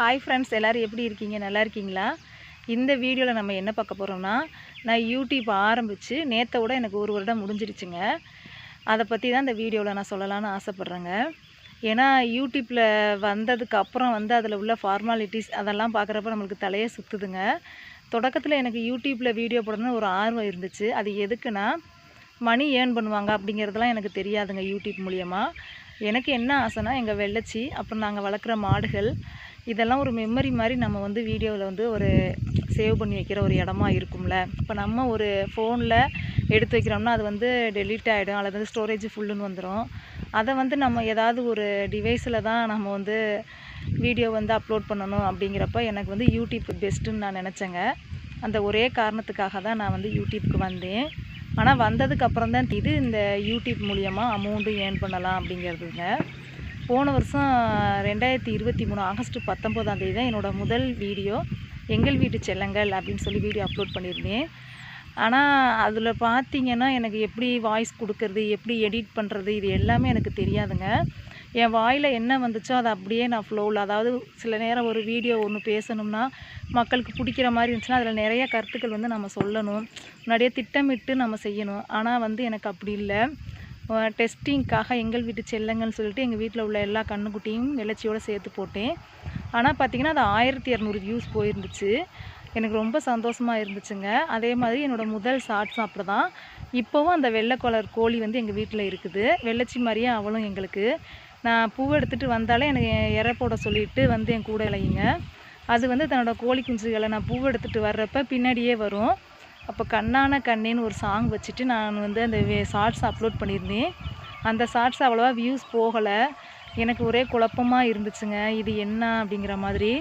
Hi friends எல்லோரும் எப்படி இருக்கீங்க? நல்லா இருக்கீங்களா? இந்த வீடியோவில் நம்ம என்ன பார்க்க போகிறோம்னா நான் யூடியூப் ஆரம்பித்து நேற்றை விட எனக்கு ஒரு வருடம் முடிஞ்சிருச்சுங்க. அதை பற்றி தான் இந்த வீடியோவில் நான் சொல்லலான்னு ஆசைப்பட்றேங்க. ஏன்னா யூடியூப்பில் வந்ததுக்கு அப்புறம் வந்து அதில் உள்ள ஃபார்மாலிட்டிஸ் அதெல்லாம் பார்க்குறப்ப நம்மளுக்கு தலையே சுற்றுதுங்க தொடக்கத்தில் எனக்கு யூடியூப்பில் வீடியோ போடணும்னு ஒரு ஆர்வம் இருந்துச்சு. அது எதுக்குன்னா மணி ஏர்ன் பண்ணுவாங்க அப்படிங்கிறதுலாம் எனக்கு தெரியாதுங்க யூடியூப் மூலியமாக எனக்கு என்ன ஆசைனா எங்கள் வெள்ளச்சி அப்புறம் நாங்கள் வளர்க்குற மாடுகள் இதெல்லாம் ஒரு மெமரி மாதிரி நம்ம வந்து வீடியோவில் வந்து ஒரு சேவ் பண்ணி வைக்கிற ஒரு இடமா இருக்கும்ல. இப்போ நம்ம ஒரு ஃபோனில் எடுத்து வைக்கிறோம்னா அது வந்து டெலீட் ஆகிடும் அல்லது வந்து ஸ்டோரேஜ் ஃபுல்லுன்னு வந்துடும் அதை வந்து நம்ம ஏதாவது ஒரு டிவைஸில் தான் நம்ம வந்து வீடியோ வந்து அப்லோட் பண்ணணும் அப்படிங்கிறப்ப எனக்கு வந்து யூடியூப் பெஸ்ட்டுன்னு நான் நினச்சேங்க. அந்த ஒரே காரணத்துக்காக தான் நான் வந்து யூடியூப்க்கு வந்தேன். ஆனால் வந்ததுக்கு அப்புறம் தான் இது இந்த யூடியூப் மூலியமாக அமௌண்ட்டு ஏர்ன் பண்ணலாம் அப்படிங்கிறதுங்க. போன வருஷம் ரெண்டாயிரத்தி இருபத்தி மூணு ஆகஸ்ட் பத்தொம்போதாம் தேதி தான் என்னோடய முதல் வீடியோ எங்கள் வீட்டு செல்லங்கள் அப்படின்னு சொல்லி வீடியோ அப்லோட் பண்ணியிருந்தேன். ஆனால் அதில் பார்த்தீங்கன்னா எனக்கு எப்படி வாய்ஸ் கொடுக்கறது எப்படி எடிட் பண்ணுறது இது எல்லாமே எனக்கு தெரியாதுங்க. என் வாயில் என்ன வந்துச்சோ அதை அப்படியே நான் ஃப்ளோவில் அதாவது சில நேரம் ஒரு வீடியோ ஒன்று பேசணும்னா மக்களுக்கு பிடிக்கிற மாதிரி இருந்துச்சுன்னா அதில் நிறைய கருத்துக்கள் வந்து நம்ம சொல்லணும். முன்னாடியே திட்டமிட்டு நம்ம செய்யணும். ஆனால் வந்து எனக்கு அப்படி இல்லை. டெஸ்டிங்க்காக எங்கள் வீட்டு செல்லங்கள்னு சொல்லிட்டு எங்கள் வீட்டில் உள்ள எல்லா கண்ணுக்குட்டியும் வெள்ளச்சியோடு சேர்த்து போட்டேன். ஆனால் பார்த்திங்கன்னா அது ஆயிரத்தி இரநூறு வியூஸ் போயிருந்துச்சு. எனக்கு ரொம்ப சந்தோஷமாக இருந்துச்சுங்க. அதே மாதிரி என்னோடய முதல் ஷார்ட்ஸும் அப்படி தான் இப்போவும் அந்த வெள்ளை கலர் கோழி வந்து எங்கள் வீட்டில் இருக்குது. வெள்ளச்சி மாதிரியே அவளும் எங்களுக்கு. நான் பூ எடுத்துகிட்டு வந்தாலே எனக்கு இற போட சொல்லிட்டு வந்து என் கூட இலையுங்க. அது வந்து தன்னோட கோழி குஞ்சுகளை நான் பூ எடுத்துகிட்டு வர்றப்ப பின்னாடியே வரும். அப்போ கண்ணான கண்ணேன்னு ஒரு சாங் வச்சுட்டு நான் வந்து அந்த ஷார்ட்ஸ் அப்லோட் பண்ணியிருந்தேன். அந்த ஷார்ட்ஸ் அவ்வளோவா வியூஸ் போகலை. எனக்கு ஒரே குழப்பமாக இருந்துச்சுங்க. இது என்ன அப்படிங்கிற மாதிரி.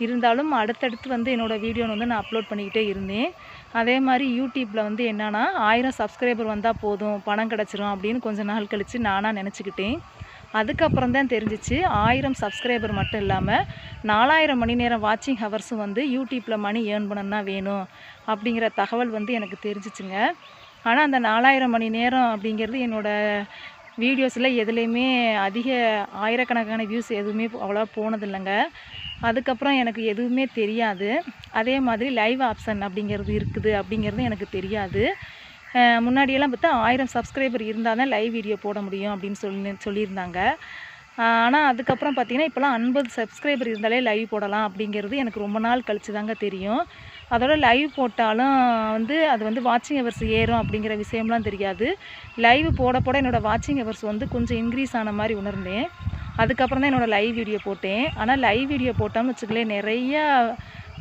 இருந்தாலும் அடுத்தடுத்து வந்து என்னோடய வீடியோ வந்து நான் அப்லோட் பண்ணிக்கிட்டே இருந்தேன். அதே மாதிரி யூடியூப்பில் வந்து என்னென்னா ஆயிரம் சப்ஸ்கிரைபர் வந்தால் போதும் பணம் கிடச்சிரும் அப்படின்னு கொஞ்சம் நாள் கழித்து நானாக நினச்சிக்கிட்டேன். அதுக்கப்புறம் தான் தெரிஞ்சிச்சு. ஆயிரம் சப்ஸ்கிரைபர் மட்டும் இல்லாமல் நாலாயிரம் மணி நேரம் வாட்சிங் ஹவர்ஸும் வந்து யூடியூப்பில் மணி ஏர்ன் பண்ணணும்னா வேணும் அப்படிங்கிற தகவல் வந்து எனக்கு தெரிஞ்சிச்சுங்க. ஆனால் அந்த நாலாயிரம் மணி நேரம் அப்படிங்கிறது என்னோடய வீடியோஸில் எதுலேயுமே அதிக ஆயிரக்கணக்கான வியூஸ் எதுவுமே அவ்வளோவா போனதில்லைங்க. அதுக்கப்புறம் எனக்கு எதுவுமே தெரியாது. அதே மாதிரி லைவ் ஆப்ஷன் அப்படிங்கிறது இருக்குது அப்படிங்கிறது எனக்கு தெரியாது. முன்னாடியெல்லாம் பார்த்தா ஆயிரம் சப்ஸ்கிரைபர் இருந்தால் தான் லைவ் வீடியோ போட முடியும் அப்படின்னு சொல்லி சொல்லியிருந்தாங்க. ஆனால் அதுக்கப்புறம் பார்த்திங்கன்னா இப்போலாம் ஐம்பது சப்ஸ்கிரைபர் இருந்தாலே லைவ் போடலாம் அப்படிங்கிறது எனக்கு ரொம்ப நாள் கழித்து தாங்க தெரியும். அதோட லைவ் போட்டாலும் வந்து அது வந்து வாட்சிங் ஹவர்ஸ் ஏறும் அப்படிங்கிற விஷயம்லாம் தெரியாது. லைவ் போட போட என்னோடய வாட்சிங் ஹவர்ஸ் வந்து கொஞ்சம் இன்க்ரீஸ் ஆன மாதிரி உணர்ந்தேன். அதுக்கப்புறம் தான் என்னோடய லைவ் வீடியோ போட்டேன். ஆனால் லைவ் வீடியோ போட்டோம்னு வச்சுக்கலேன் நிறையா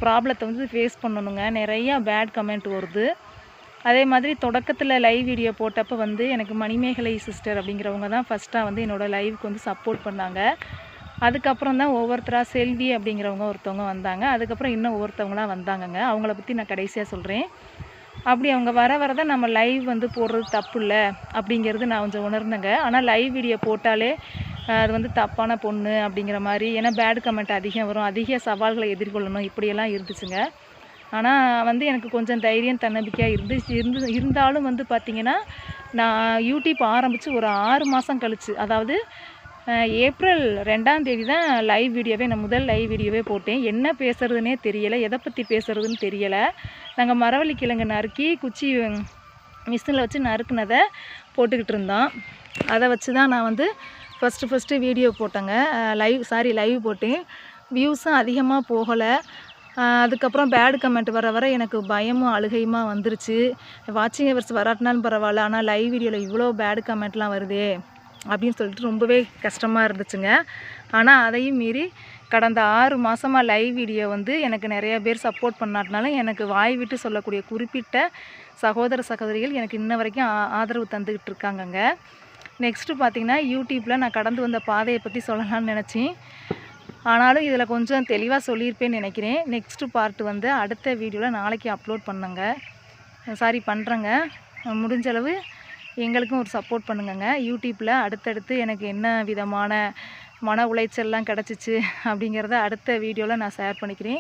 ப்ராப்ளத்தை வந்து ஃபேஸ் பண்ணணுங்க. நிறையா பேட் கமெண்ட் வருது. அதே மாதிரி தொடக்கத்தில் லைவ் வீடியோ போட்டப்போ வந்து எனக்கு மணிமேகலை சிஸ்டர் அப்படிங்கிறவங்க தான் ஃபஸ்ட்டாக வந்து என்னோடய லைவுக்கு வந்து சப்போர்ட் பண்ணாங்க. அதுக்கப்புறம் தான் ஒவ்வொருத்தராக செல்வி அப்படிங்கிறவங்க ஒருத்தவங்க வந்தாங்க. அதுக்கப்புறம் இன்னும் ஒவ்வொருத்தவங்களாம் வந்தாங்கங்க. அவங்கள பற்றி நான் கடைசியாக சொல்கிறேன் அப்படி அவங்க வர வர தான் நம்ம லைவ் வந்து போடுறது தப்பு இல்லை அப்படிங்கிறது நான் கொஞ்சம் உணர்ந்தேங்க. ஆனால் லைவ் வீடியோ போட்டாலே அது வந்து தப்பான பொண்ணு அப்படிங்கிற மாதிரி ஏன்னா பேட் கமெண்ட் அதிகம் வரும். அதிக சவால்களை எதிர்கொள்ளணும். இப்படியெல்லாம் இருந்துச்சுங்க. ஆனால் வந்து எனக்கு கொஞ்சம் தைரியம் தன்னம்பிக்கையாக இருந்து இருந்து இருந்தாலும் வந்து பார்த்திங்கன்னா நான் யூடியூப் ஆரம்பித்து ஒரு ஆறு மாதம் கழித்து அதாவது ஏப்ரல் ரெண்டாம் தேதி தான் லைவ் வீடியோவே நான் முதல் லைவ் வீடியோவே போட்டேன். என்ன பேசுகிறதுனே தெரியலை எதை பற்றி பேசுகிறதுன்னு தெரியலை. நாங்கள் மரவள்ளி கிழங்கு நறுக்கி குச்சி மிஷினில் வச்சு நறுக்குனதை போட்டுக்கிட்டு இருந்தோம். அதை வச்சு தான் நான் வந்து ஃபஸ்ட்டு ஃபஸ்ட்டு வீடியோ போட்டேங்க. லைவ் சாரி லைவ் போட்டேன். வியூஸும் அதிகமாக போகலை. அதுக்கப்புறம் பேடு கமெண்ட் வர வர எனக்கு பயமும் அழுகையுமா வந்துருச்சு. வாட்சிங் ஹவர்ஸ் வராட்டினாலும் பரவாயில்ல ஆனால் லைவ் வீடியோவில் இவ்வளோ பேடு கமெண்ட்லாம் வருதே அப்படின்னு சொல்லிட்டு ரொம்பவே கஷ்டமாக இருந்துச்சுங்க. ஆனால் அதையும் மீறி கடந்த ஆறு மாதமாக லைவ் வீடியோ வந்து எனக்கு நிறைய பேர் சப்போர்ட் பண்ணாட்டினாலும் எனக்கு வாய் விட்டு சொல்லக்கூடிய குறிப்பிட்ட சகோதர சகோதரிகள் எனக்கு இன்ன வரைக்கும் ஆதரவு தந்துக்கிட்டு இருக்காங்கங்க. நெக்ஸ்ட்டு பார்த்திங்கன்னா யூடியூப்பில் நான் கடந்து வந்த பாதையை பற்றி சொல்லலாம்னு நினச்சேன். ஆனாலும் இதில் கொஞ்சம் தெளிவாக சொல்லியிருப்பேன்னு நினைக்கிறேன். நெக்ஸ்ட்டு பார்ட் வந்து அடுத்த வீடியோவில் நாளைக்கு அப்லோட் பண்ணுங்க. சாரி பண்ணுறேங்க முடிஞ்சளவு எங்களுக்கும் ஒரு சப்போர்ட் பண்ணுங்கங்க. யூடியூப்பில் அடுத்தடுத்து எனக்கு என்ன விதமான மன உளைச்சல்லாம் கிடச்சிச்சு அப்படிங்கிறத அடுத்த வீடியோவில் நான் ஷேர் பண்ணிக்கிறேன்.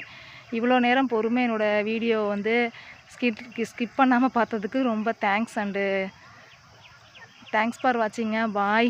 இவ்வளோ நேரம் பொறுமை என்னோடய வீடியோ வந்து ஸ்கிப் ஸ்கிப் பண்ணாமல் பார்த்ததுக்கு ரொம்ப thanks and thanks for watching bye